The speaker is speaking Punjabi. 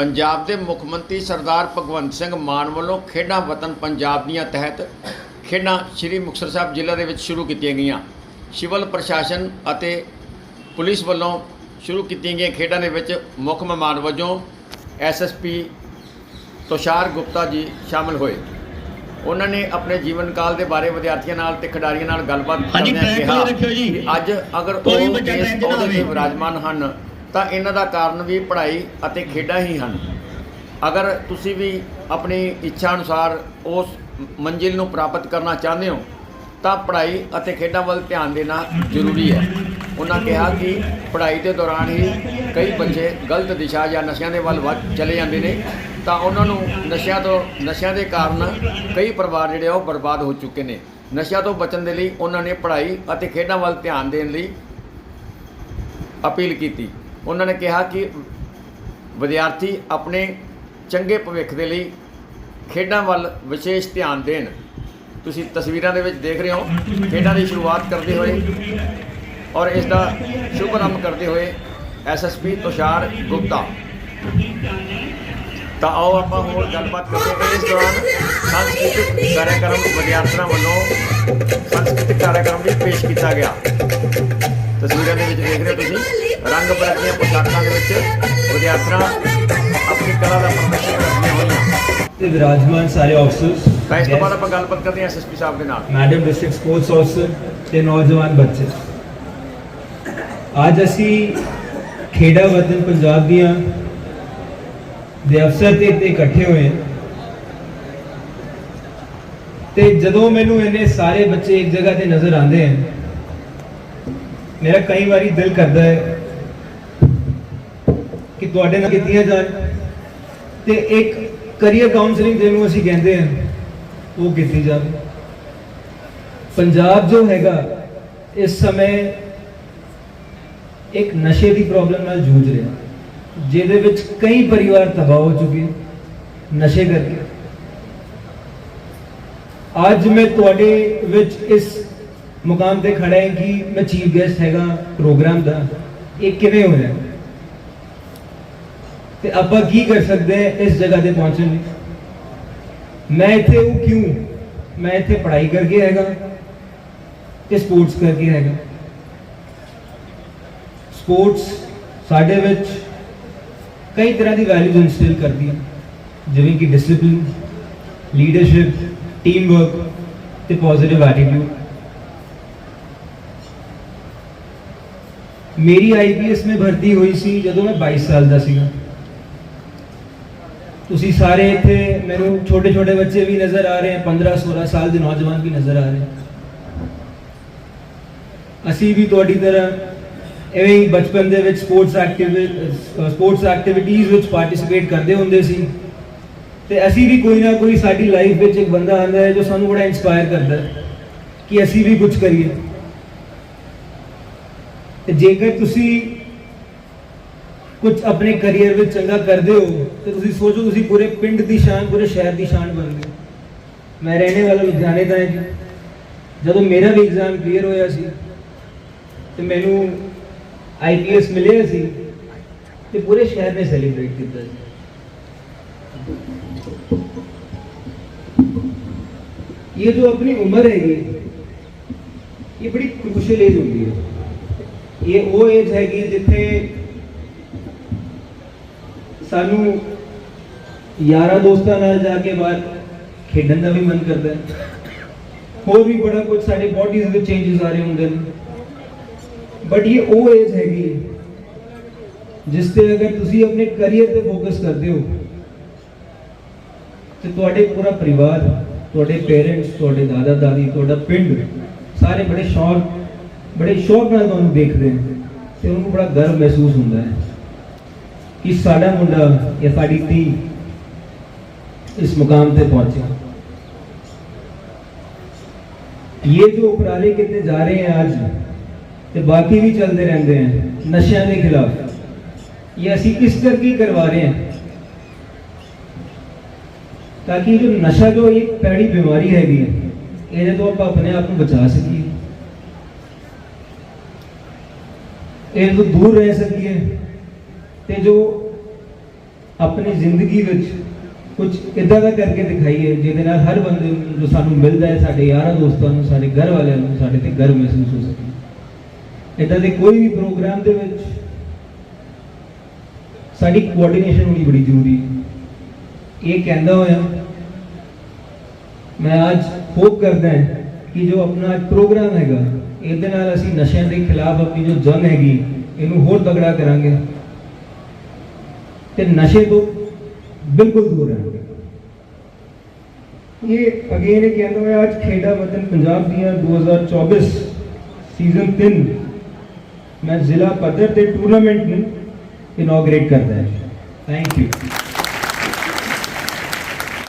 ਪੰਜਾਬ ਦੇ ਮੁੱਖ ਮੰਤਰੀ ਸਰਦਾਰ ਭਗਵੰਤ ਸਿੰਘ ਮਾਨ ਵੱਲੋਂ ਖੇਡਾਂ ਵਤਨ ਪੰਜਾਬ ਦੀਆਂ ਤਹਿਤ ਖੇਡਾਂ ਸ੍ਰੀ ਮੁਕਤਸਰ ਸਾਹਿਬ ਜ਼ਿਲ੍ਹਾ ਦੇ ਵਿੱਚ ਸ਼ੁਰੂ ਕੀਤੀਆਂ ਗਈਆਂ ਸਿਵਲ ਪ੍ਰਸ਼ਾਸਨ ਅਤੇ ਪੁਲਿਸ ਵੱਲੋਂ ਸ਼ੁਰੂ ਕੀਤੀਆਂ ਗਈਆਂ ਖੇਡਾਂ ਦੇ ਵਿੱਚ ਮੁੱਖ ਮਹਿਮਾਨ ਵਜੋਂ ਐਸਐਸਪੀ ਤੁਸ਼ਾਰ ਗੁਪਤਾ ਜੀ ਸ਼ਾਮਲ ਹੋਏ ਉਹਨਾਂ ਨੇ ਆਪਣੇ ਜੀਵਨ ਕਾਲ ਦੇ ਬਾਰੇ ਵਿਦਿਆਰਥੀਆਂ ਨਾਲ ਤੇ ਖਿਡਾਰੀਆਂ ਨਾਲ ਗੱਲਬਾਤ ਕਰਦਿਆਂ ਕਿਹਾ। ਕਿ ਅੱਜ ਅਗਰ ਕੋਈ ਉਹ ਤੇ ਹੋਵੇ। ਵਿਰਾਜਮਾਨ ਹਨ ਤਾਂ ਇਹਨਾਂ ਦਾ ਕਾਰਨ ਵੀ ਪੜ੍ਹਾਈ ਅਤੇ ਖੇਡਾਂ ਹੀ ਹਨ। ਅਗਰ ਤੁਸੀਂ ਵੀ ਆਪਣੀ ਇੱਛਾ ਅਨੁਸਾਰ ਉਸ ਮੰਜ਼ਿਲ ਨੂੰ ਪ੍ਰਾਪਤ ਕਰਨਾ ਚਾਹੁੰਦੇ ਹੋ, ਤਾਂ ਪੜ੍ਹਾਈ ਅਤੇ ਖੇਡਾਂ ਵੱਲ ਧਿਆਨ ਦੇਣਾ ਜ਼ਰੂਰੀ ਹੈ। ਉਹਨਾਂ ਕਿਹਾ ਕਿ ਪੜ੍ਹਾਈ ਦੇ ਦੌਰਾਨ ਹੀ ਕਈ ਬੱਚੇ ਗਲਤ ਦਿਸ਼ਾ ਜਾਂ ਨਸ਼ਿਆਂ ਦੇ ਵੱਲ ਵੱਧ ਚਲੇ ਜਾਂਦੇ ਨੇ, ਤਾਂ ਉਹਨਾਂ ਨੂੰ ਨਸ਼ਿਆਂ ਤੋਂ, ਨਸ਼ਿਆਂ ਦੇ ਕਾਰਨ ਕਈ ਪਰਿਵਾਰ ਜਿਹੜੇ ਉਹ ਬਰਬਾਦ ਹੋ ਚੁੱਕੇ ਨੇ। ਨਸ਼ਿਆਂ ਤੋਂ ਬਚਣ ਦੇ ਲਈ ਉਹਨਾਂ ਨੇ ਪੜ੍ਹਾਈ ਅਤੇ ਖੇਡਾਂ ਵੱਲ ਧਿਆਨ ਦੇਣ ਲਈ ਅਪੀਲ ਕੀਤੀ। ਉਹਨਾਂ ਨੇ ਕਿਹਾ ਕਿ ਵਿਦਿਆਰਥੀ ਆਪਣੇ ਚੰਗੇ ਭਵਿੱਖ ਦੇ ਲਈ ਖੇਡਾਂ ਵੱਲ ਵਿਸ਼ੇਸ਼ ਧਿਆਨ ਦੇਣ। ਤੁਸੀਂ ਤਸਵੀਰਾਂ ਦੇ ਵਿੱਚ ਦੇਖ ਰਹੇ ਹੋ, ਖੇਡਾਂ ਦੀ ਸ਼ੁਰੂਆਤ ਕਰਦੇ ਹੋਏ ਔਰ ਇਸ ਦਾ ਸ਼ੁਭਰੰਭ ਕਰਦੇ ਹੋਏ ਐਸਐਸਪੀ ਤੁਸ਼ਾਰ ਗੁਪਤਾ। ਤਾਂ ਆਓ ਆਪਾਂ ਹੋਰ ਗੱਲਬਾਤ ਕਰਦੇ ਹਾਂ। ਇਸ ਦੌਰਾਨ ਸੰਸਕ੍ਰਿਤਿਕ ਕਾਰਜਕ੍ਰਮ ਵਿਦਿਆਰਥੀਆਂ ਵੱਲੋਂ ਸੰਸਕ੍ਰਿਤਿਕ ਕਾਰਜਕ੍ਰਮ ਵੀ ਪੇਸ਼ ਕੀਤਾ ਗਿਆ। ਤਸਵੀਰਾਂ ਦੇ ਵਿੱਚ ਦੇਖ ਰਹੇ ਹੋ ਤੁਸੀਂ। ਰੰਗ ਬਰੰਗੀਆਂ ਪੋਸ਼ਾਕਾਂ ਦੇ ਵਿੱਚ ਵਿਦਿਆਰਥੀਆਂ ਆਪਣੀ ਕਲਾ ਦਾ ਪ੍ਰਦਰਸ਼ਨ ਕਰਦੀਆਂ ਹੋਈਆਂ। ਤੇ ਵਿਰਾਜਮਾਨ ਸਾਰੇ ਆਫਸਰਸ ਤਾਂ ਇਸ ਤੋਂ ਬਾਅਦ ਆਪਾਂ ਗੱਲਬਾਤ ਕਰਦੇ ਹਾਂ ਐਸਐਸਪੀ ਸਾਹਿਬ ਦੇ ਨਾਲ। ਮੈਡਮ ਡਿਸਟ੍ਰਿਕਟ ਸਪੋਰਟਸ ਆਫਸਰ ਤੇ ਨੌਜਵਾਨ ਬੱਚੇ। ਅੱਜ ਅਸੀਂ ਖੇਡਾ ਵਤਨ ਪੰਜਾਬ ਦੀਆਂ ਦੇ ਅਫਸਰ ਤੇ ਇੱਥੇ ਇਕੱਠੇ ਹੋਏ ਹਾਂ। ਤੇ ਜਦੋਂ ਮੈਨੂੰ ਇਹਨੇ ਸਾਰੇ ਬੱਚੇ ਇੱਕ ਜਗ੍ਹਾ ਤੇ ਨਜ਼ਰ ਆਉਂਦੇ ਹਨ ਮੇਰਾ ਕਈ ਵਾਰੀ ਦਿਲ ਕਰਦਾ ਹੈ ਤੁਹਾਡੇ ਨਾਲ ਕੀਤੀਆਂ ਜਾਣ। ਤੇ ਇੱਕ ਕਰੀਅਰ ਕਾਉਂਸਲਿੰਗ ਜਿਹਨੂੰ ਅਸੀਂ ਕਹਿੰਦੇ ਹਾਂ, ਉਹ ਕੀਤੀ ਜਾਵੇ। ਪੰਜਾਬ ਜੋ ਹੈਗਾ, ਇਸ ਸਮੇਂ ਇੱਕ ਨਸ਼ੇ ਦੀ ਪ੍ਰੋਬਲਮ ਨਾਲ ਜੂਝ ਰਿਹਾ। ਜਿਹਦੇ ਵਿੱਚ ਕਈ ਪਰਿਵਾਰ ਤਬਾਹ ਹੋ ਚੁੱਕੇ ਨਸ਼ੇ ਕਰਕੇ। ਅੱਜ ਮੈਂ ਤੁਹਾਡੇ ਵਿੱਚ ਇਸ ਮੁਕਾਮ ਤੇ ਖੜਾ ਹਾਂ ਕਿ ਮੈਂ ਚੀਫ ਗੈਸਟ ਹੈਗਾ ਪ੍ਰੋਗਰਾਮ ਦਾ। ਇਹ ਕਿਵੇਂ ਹੋਇਆ? ਤੇ ਆਪਾਂ ਕੀ ਕਰ ਸਕਦੇ ਇਸ ਜਗ੍ਹਾ ਤੇ ਪਹੁੰਚਣ ਲਈ? ਮੈਂ ਇੱਥੇ ਉਹ ਕਿਉਂ? ਮੈਂ ਇੱਥੇ ਪੜ੍ਹਾਈ ਕਰਕੇ ਹੈਗਾ। ਤੇ ਸਪੋਰਟਸ ਕਰਕੇ ਹੈਗਾ। ਸਪੋਰਟਸ ਸਾਡੇ ਵਿੱਚ ਕਈ ਤਰ੍ਹਾਂ ਦੀ ਵੈਲਿਊਜ਼ ਇਨਸਟਿਲ ਕਰਦੀ ਹੈ ਜਿਵੇਂ ਕਿ ਡਿਸਪਲਿਨ ਲੀਡਰਸ਼ਿਪ ਟੀਮ ਵਰਕ ਤੇ ਪੋਜ਼ਿਟਿਵ ਐਟੀਟਿਊਡ ਮੇਰੀ ਆਈਪੀਐਸ में ਭਰਤੀ ਹੋਈ ਸੀ ਜਦੋਂ ਮੈਂ 22 ਸਾਲ ਦਾ ਸੀਗਾ। ਤੁਸੀਂ ਸਾਰੇ ਇੱਥੇ ਮੈਨੂੰ ਛੋਟੇ ਛੋਟੇ ਬੱਚੇ ਵੀ ਨਜ਼ਰ ਆ ਰਹੇ ਹਨ 15 16 ਸਾਲ ਦੇ ਨੌਜਵਾਨ ਵੀ ਨਜ਼ਰ ਆ ਰਹੇ ਅਸੀਂ ਵੀ ਤੁਹਾਡੀ ਤਰ੍ਹਾਂ ਐਵੇਂ ਹੀ ਬਚਪਨ ਦੇ ਵਿੱਚ ਸਪੋਰਟਸ ਐਕਟਿਵਿਟੀ ਸਪੋਰਟਸ ਐਕਟੀਵਿਟੀਜ਼ ਵਿੱਚ ਪਾਰਟਿਸਿਪੇਟ ਕਰਦੇ ਹੁੰਦੇ ਸੀ। ਤੇ ਅਸੀਂ ਵੀ ਕੋਈ ਨਾ ਕੋਈ ਸਾਡੀ ਲਾਈਫ ਵਿੱਚ ਇੱਕ ਬੰਦਾ ਆਉਂਦਾ ਹੈ ਜੋ ਸਾਨੂੰ ਬੜਾ ਇਨਸਪਾਇਰ ਕਰਦਾ ਹੈ ਕਿ ਅਸੀਂ ਵੀ ਕੁਝ ਕਰੀਏ। ਤੇ ਜੇਕਰ ਤੁਸੀਂ ਕੁਝ ਆਪਣੇ ਕੈਰੀਅਰ ਵਿੱਚ ਚੰਗਾ ਕਰਦੇ ਹੋ ਤੇ ਤੁਸੀਂ ਸੋਚੋ ਤੁਸੀਂ ਪੂਰੇ ਪਿੰਡ ਦੀ ਸ਼ਾਨ ਪੂਰੇ ਸ਼ਹਿਰ ਦੀ ਸ਼ਾਨ ਬਣਦੇ ਹੋ ਮੈਂ ਰਹਿਣੇ ਵਾਲਾ ਲੁਧਿਆਣੇ ਦਾ ਹਾਂ ਜੀ ਜਦੋਂ ਮੇਰਾ ਵੀ ਐਗਜ਼ਾਮ ਕਲੀਅਰ ਹੋਇਆ ਸੀ ਤੇ ਮੈਨੂੰ ਆਈਪੀਐਸ ਮਿਲਿਆ ਸੀ ਤੇ ਪੂਰੇ ਸ਼ਹਿਰ ਨੇ ਸੈਲੀਬ੍ਰੇਟ ਕੀਤਾ ਸੀ ये जो अपनी उम्र है ये ये बड़ी क्रूशल एज होती है ये वो एज हैगी जिथे ਸਾਨੂੰ ਯਾਰਾਂ ਦੋਸਤਾਂ ਨਾਲ ਜਾ ਕੇ ਬਾਹਰ ਖੇਡਣ ਦਾ ਵੀ ਮਨ ਕਰਦਾ ਹੈ। ਹੋਰ ਵੀ ਬੜਾ ਕੁਝ ਸਾਡੇ ਬਾਡੀਜ਼ ਵਿੱਚ ਚੇਂਜਸ ਆ ਰਹੇ ਹੁੰਦੇ ਨੇ। ਬਟ ਇਹ ਉਹ ਏਜ ਹੈਗੀ ਹੈ, ਜਿਸ ਤੇ ਅਗਰ ਤੁਸੀਂ ਆਪਣੇ ਕੈਰੀਅਰ ਤੇ ਫੋਕਸ ਕਰਦੇ ਹੋ ਤੇ ਤੁਹਾਡੇ ਪੂਰਾ ਪਰਿਵਾਰ ਤੁਹਾਡੇ ਪੇਰੈਂਟਸ ਤੁਹਾਡੇ ਦਾਦਾ ਦਾਦੀ ਤੁਹਾਡਾ ਪਿੰਡ ਸਾਰੇ ਬੜੇ ਸ਼ੌਕ ਬੜੇ ਸ਼ੌਕ ਨਾਲ ਤੁਹਾਨੂੰ ਦੇਖਦੇ ਨੇ ਤੇ ਉਹਨੂੰ ਬੜਾ ਗਰਵ ਮਹਿਸੂਸ ਹੁੰਦਾ ਹੈ। ਕਿ ਸਾਡਾ ਮੁੰਡਾ ਜਾਂ ਸਾਡੀ ਧੀ ਇਸ ਮੁਕਾਮ ਤੇ ਪਹੁੰਚਿਆ ये जो उपराले कितने जा रहे हैं आज ਤੇ ਬਾਕੀ ਵੀ ਚੱਲਦੇ ਰਹਿੰਦੇ ਹਨ ਨਸ਼ਿਆਂ ਦੇ ਖਿਲਾਫ ਇਹ ਅਸੀਂ ਇਸ ਕਰਕੇ ਹੀ ਕਰਵਾ ਰਹੇ ਹਾਂ ਤਾਂ ਕਿ ਜੋ ਨਸ਼ਾ ਜੋ ਇੱਕ ਪੈੜੀ ਬਿਮਾਰੀ ਹੈਗੀ ਹੈ ਇਹਦੇ ਤੋਂ ਆਪਾਂ ਆਪਣੇ ਆਪ ਨੂੰ ਬਚਾ ਸਕੀਏ ਇਹ ਤੋਂ ਦੂਰ ਰਹਿ ਸਕੀਏ ਤੇ ਜੋ ਆਪਣੀ ਜ਼ਿੰਦਗੀ ਵਿੱਚ ਕੁਝ ਇਦਾਂ ਦਾ ਕਰਕੇ ਦਿਖਾਈਏ ਜਿਹਦੇ ਨਾਲ ਹਰ ਬੰਦੇ ਨੂੰ ਜੋ ਸਾਨੂੰ ਮਿਲਦਾ ਹੈ, ਸਾਡੇ ਯਾਰਾਂ ਦੋਸਤਾਂ ਨੂੰ, ਸਾਡੇ ਘਰ ਵਾਲਿਆਂ ਨੂੰ, ਸਾਡੇ ਤੇ ਗਰਵ ਮਹਿਸੂਸ ਹੋ ਸਕੇ ਇਦਾਂ ਦੇ ਕੋਈ ਵੀ ਪ੍ਰੋਗਰਾਮ ਦੇ ਵਿੱਚ ਸਾਡੀ ਕੋਆਰਡੀਨੇਸ਼ਨ ਹੋਣੀ ਬੜੀ ਜ਼ਰੂਰੀ ਹੈ। ਇਹ ਕਹਿੰਦਾ ਹੋਇਆ, ਮੈਂ ਅੱਜ ਹੋਪ ਕਰਦਾ ਹਾਂ ਕਿ ਜੋ ਆਪਣਾ ਅੱਜ ਪ੍ਰੋਗਰਾਮ ਹੈਗਾ, ਇਹਦੇ ਨਾਲ ਅਸੀਂ ਨਸ਼ਿਆਂ ਦੇ ਖਿਲਾਫ ਆਪਣੀ ਜੋ ਜੰਗ ਹੈਗੀ, ਇਹਨੂੰ ਹੋਰ ਤਗੜਾ ਕਰਾਂਗੇ। ਤੇ ਨਸ਼ੇ ਤੋਂ ਬਿਲਕੁਲ ਦੂਰ ਰਹਾਂਗੇ ਇਹ ਅਗੇਨ ਇਹ ਕਹਿੰਦਾ ਹੋਇਆ ਅੱਜ ਖੇਡਾ ਵਤਨ ਪੰਜਾਬ ਦੀਆਂ 2024 ਸੀਜ਼ਨ 3 ਮੈਂ ਜ਼ਿਲ੍ਹਾ ਪੱਧਰ ਤੇ ਟੂਰਨਾਮੈਂਟ ਨੂੰ ਇਨੋਗ੍ਰੇਟ ਕਰਦਾ ਹਾਂ ਥੈਂਕ ਯੂ